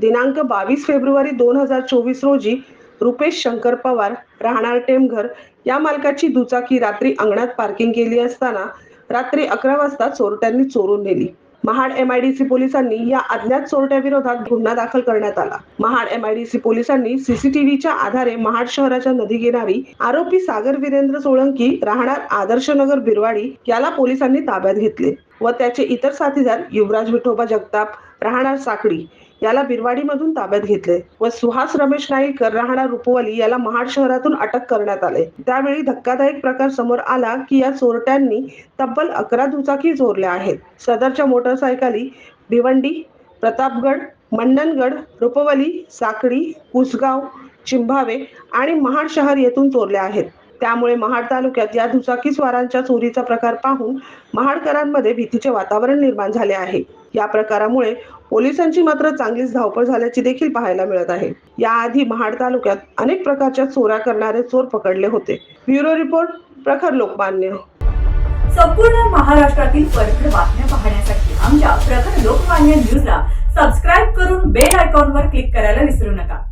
दिनांक बावीस फेब्रुवारी दोन हजार चोवीस रोजी रुपेश शंकर पवार राहणार टेमघर या मालकाची दुचाकी रात्री अंगणात पार्किंग केली असताना रात्री अकरा वाजता चोरट्यांनी चोरून नेली. महाड एमआयडीसी पोलिसांनी या अज्ञात चोरट्याविरोधात गुन्हा दाखल करण्यात आला. महाड एमआयडीसी पोलिसांनी सीसीटीव्हीच्या आधारे महाड शहराच्या नदी किनारी आरोपी सागर वीरेंद्र सोळंकी राहणार आदर्शनगर बिरवाडी याला पोलिसांनी ताब्यात घेतले व त्याचे इतर साथीदार युवराज विठोबा जगताप राहणार साकडी याला बिरवाडीमधून ताब्यात घेतले व सुहास रमेश नाईकर राहणार रुपवाली याला महाड शहरातून अटक करण्यात आले. त्यावेळी धक्कादायक प्रकार समोर आला की या चोरट्यांनी तब्बल अकरा दुचाकी चोरल्या आहेत. सदरच्या मोटरसायकली भिवंडी प्रतापगड मंडणगड रुपवली साकडी कुसगाव चिंभावे आणि महाड शहर येथून चोरल्या आहेत. त्यामुळे महाड तालुक्यात या दुचाकी स्वारांच्या चोरीचा प्रकार पाहून महाडकरांमध्ये भीतीचे वातावरण निर्माण झाले आहे. या प्रकारामुळे पोलिसांची मात्र चांगलीच धावपळ झाल्याची देखील पाहायला मिळत आहे. याआधी महाड तालुक्यात अनेक प्रकारच्या चोऱ्या करणारे चोर पकडले होते. ब्युरो रिपोर्ट प्रखर लोकमान्य. संपूर्ण महाराष्ट्रातील परखड बातम्या पाहण्यासाठी आमच्या प्रखर लोकमान्य न्यूजला सबस्क्राईब करून बेल आयकॉनवर क्लिक करायला विसरू नका.